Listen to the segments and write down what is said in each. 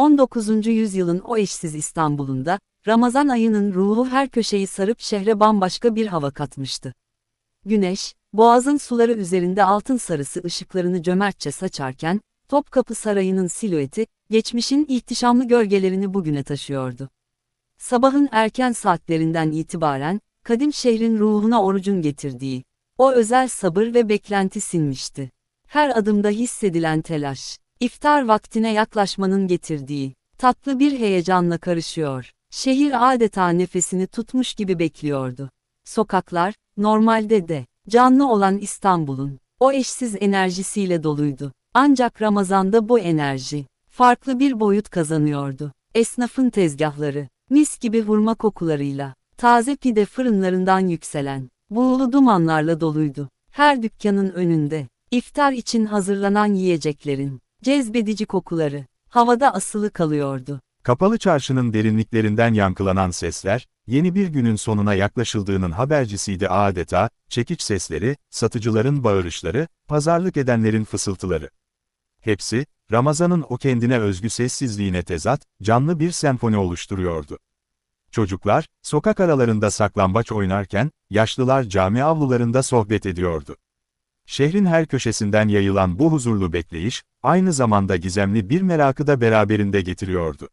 19. yüzyılın o eşsiz İstanbul'unda, Ramazan ayının ruhu her köşeyi sarıp şehre bambaşka bir hava katmıştı. Güneş, boğazın suları üzerinde altın sarısı ışıklarını cömertçe saçarken, Topkapı Sarayı'nın silüeti, geçmişin ihtişamlı gölgelerini bugüne taşıyordu. Sabahın erken saatlerinden itibaren, kadim şehrin ruhuna orucun getirdiği, o özel sabır ve beklenti sinmişti. Her adımda hissedilen telaş, iftar vaktine yaklaşmanın getirdiği, tatlı bir heyecanla karışıyor. Şehir adeta nefesini tutmuş gibi bekliyordu. Sokaklar, normalde de, canlı olan İstanbul'un, o eşsiz enerjisiyle doluydu. Ancak Ramazan'da bu enerji, farklı bir boyut kazanıyordu. Esnafın tezgahları, mis gibi hurma kokularıyla, taze pide fırınlarından yükselen, buğulu dumanlarla doluydu. Her dükkanın önünde, iftar için hazırlanan yiyeceklerin, cezbedici kokuları, havada asılı kalıyordu. Kapalı çarşının derinliklerinden yankılanan sesler, yeni bir günün sonuna yaklaşıldığının habercisiydi adeta, çekiç sesleri, satıcıların bağırışları, pazarlık edenlerin fısıltıları. Hepsi, Ramazan'ın o kendine özgü sessizliğine tezat, canlı bir senfoni oluşturuyordu. Çocuklar, sokak aralarında saklambaç oynarken, yaşlılar cami avlularında sohbet ediyordu. Şehrin her köşesinden yayılan bu huzurlu bekleyiş, aynı zamanda gizemli bir merakı da beraberinde getiriyordu.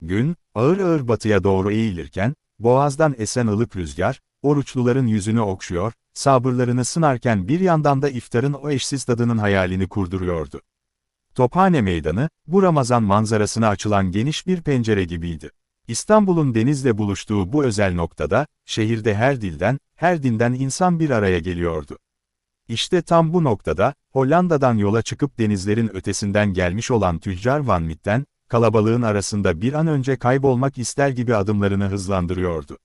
Gün, ağır ağır batıya doğru eğilirken, boğazdan esen ılık rüzgar, oruçluların yüzünü okşuyor, sabırlarını sınarken bir yandan da iftarın o eşsiz tadının hayalini kurduruyordu. Tophane Meydanı, bu Ramazan manzarasına açılan geniş bir pencere gibiydi. İstanbul'un denizle buluştuğu bu özel noktada, şehirde her dilden, her dinden insan bir araya geliyordu. İşte tam bu noktada, Hollanda'dan yola çıkıp denizlerin ötesinden gelmiş olan tüccar Van Mitten, kalabalığın arasında bir an önce kaybolmak ister gibi adımlarını hızlandırıyordu.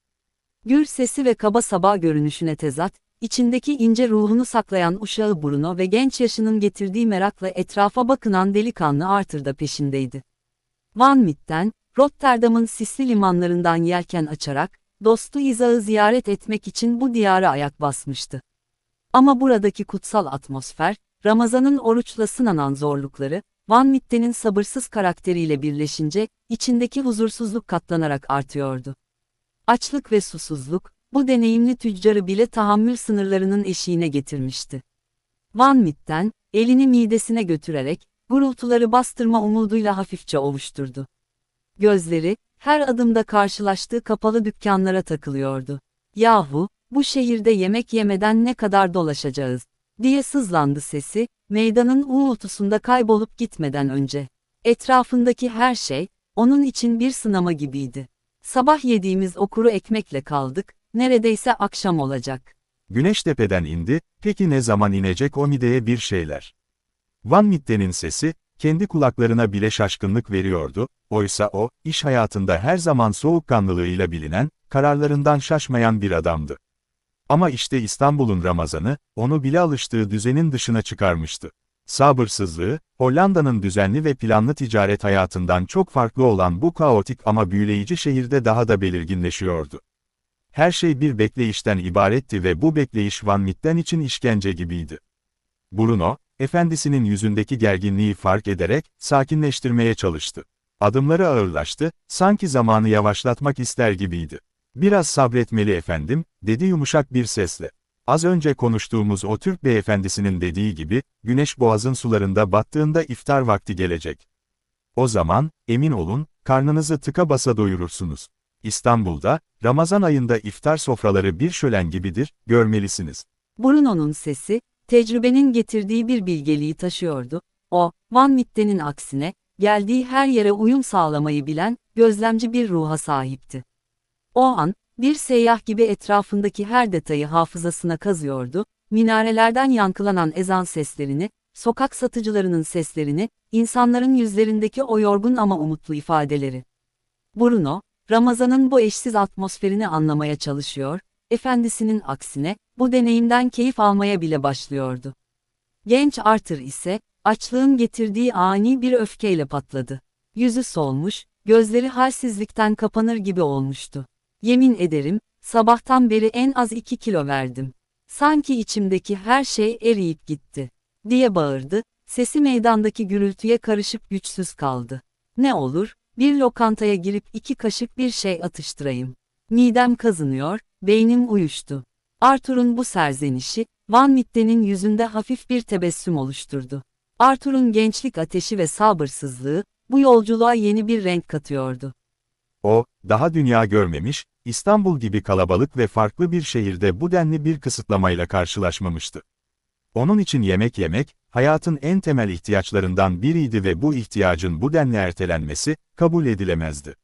Gür sesi ve kaba saba görünüşüne tezat, içindeki ince ruhunu saklayan uşağı Bruno ve genç yaşının getirdiği merakla etrafa bakınan delikanlı Arthur da peşindeydi. Van Mitten, Rotterdam'ın sisli limanlarından yelken açarak, dostu İza'yı ziyaret etmek için bu diyara ayak basmıştı. Ama buradaki kutsal atmosfer, Ramazan'ın oruçla sınanan zorlukları, Van Mitten'in sabırsız karakteriyle birleşince, içindeki huzursuzluk katlanarak artıyordu. Açlık ve susuzluk, bu deneyimli tüccarı bile tahammül sınırlarının eşiğine getirmişti. Van Mitten, elini midesine götürerek, gurultuları bastırma umuduyla hafifçe ovuşturdu. Gözleri, her adımda karşılaştığı kapalı dükkanlara takılıyordu. Yahu, bu şehirde yemek yemeden ne kadar dolaşacağız, diye sızlandı sesi, meydanın uğultusunda kaybolup gitmeden önce. Etrafındaki her şey, onun için bir sınama gibiydi. Sabah yediğimiz o kuru ekmekle kaldık, neredeyse akşam olacak. Güneş tepeden indi, peki ne zaman inecek o mideye bir şeyler? Van Mitten'in sesi, kendi kulaklarına bile şaşkınlık veriyordu, oysa o, iş hayatında her zaman soğukkanlılığıyla bilinen, kararlarından şaşmayan bir adamdı. Ama işte İstanbul'un Ramazanı, onu bile alıştığı düzenin dışına çıkarmıştı. Sabırsızlığı, Hollanda'nın düzenli ve planlı ticaret hayatından çok farklı olan bu kaotik ama büyüleyici şehirde daha da belirginleşiyordu. Her şey bir bekleyişten ibaretti ve bu bekleyiş Van Mitten için işkence gibiydi. Bruno, efendisinin yüzündeki gerginliği fark ederek, sakinleştirmeye çalıştı. Adımları ağırlaştı, sanki zamanı yavaşlatmak ister gibiydi. Biraz sabretmeli efendim, dedi yumuşak bir sesle. Az önce konuştuğumuz o Türk beyefendisinin dediği gibi, güneş boğazın sularında battığında iftar vakti gelecek. O zaman, emin olun, karnınızı tıka basa doyurursunuz. İstanbul'da, Ramazan ayında iftar sofraları bir şölen gibidir, görmelisiniz. Bruno'nun sesi, tecrübenin getirdiği bir bilgeliği taşıyordu. O, Van Mitten'in aksine, geldiği her yere uyum sağlamayı bilen, gözlemci bir ruha sahipti. O an, bir seyyah gibi etrafındaki her detayı hafızasına kazıyordu, minarelerden yankılanan ezan seslerini, sokak satıcılarının seslerini, insanların yüzlerindeki o yorgun ama umutlu ifadeleri. Bruno, Ramazan'ın bu eşsiz atmosferini anlamaya çalışıyor, efendisinin aksine, bu deneyimden keyif almaya bile başlıyordu. Genç Arthur ise, açlığın getirdiği ani bir öfkeyle patladı. Yüzü solmuş, gözleri halsizlikten kapanır gibi olmuştu. Yemin ederim, sabahtan beri en az iki kilo verdim. Sanki içimdeki her şey eriyip gitti. Diye bağırdı, sesi meydandaki gürültüye karışıp güçsüz kaldı. Ne olur, bir lokantaya girip iki kaşık bir şey atıştırayım. Midem kazınıyor, beynim uyuştu. Arthur'un bu serzenişi, Van Mitten'in yüzünde hafif bir tebessüm oluşturdu. Arthur'un gençlik ateşi ve sabırsızlığı, bu yolculuğa yeni bir renk katıyordu. O, daha dünya görmemiş, İstanbul gibi kalabalık ve farklı bir şehirde bu denli bir kısıtlamayla karşılaşmamıştı. Onun için yemek yemek, hayatın en temel ihtiyaçlarından biriydi ve bu ihtiyacın bu denli ertelenmesi, kabul edilemezdi.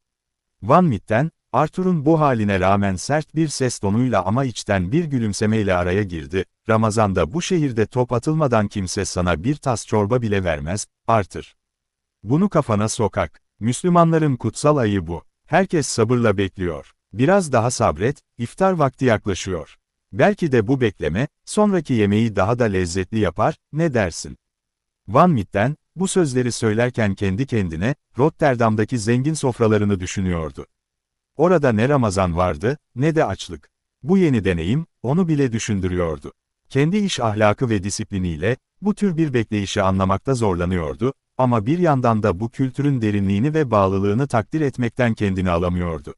Van Mitten, Arthur'un bu haline rağmen sert bir ses tonuyla ama içten bir gülümsemeyle araya girdi, Ramazan'da bu şehirde top atılmadan kimse sana bir tas çorba bile vermez, Arthur. Bunu kafana sokak, Müslümanların kutsal ayı bu. Herkes sabırla bekliyor. Biraz daha sabret, iftar vakti yaklaşıyor. Belki de bu bekleme, sonraki yemeği daha da lezzetli yapar, ne dersin? Van Mitten, bu sözleri söylerken kendi kendine, Rotterdam'daki zengin sofralarını düşünüyordu. Orada ne Ramazan vardı, ne de açlık. Bu yeni deneyim, onu bile düşündürüyordu. Kendi iş ahlakı ve disipliniyle, bu tür bir bekleyişi anlamakta zorlanıyordu, ama bir yandan da bu kültürün derinliğini ve bağlılığını takdir etmekten kendini alamıyordu.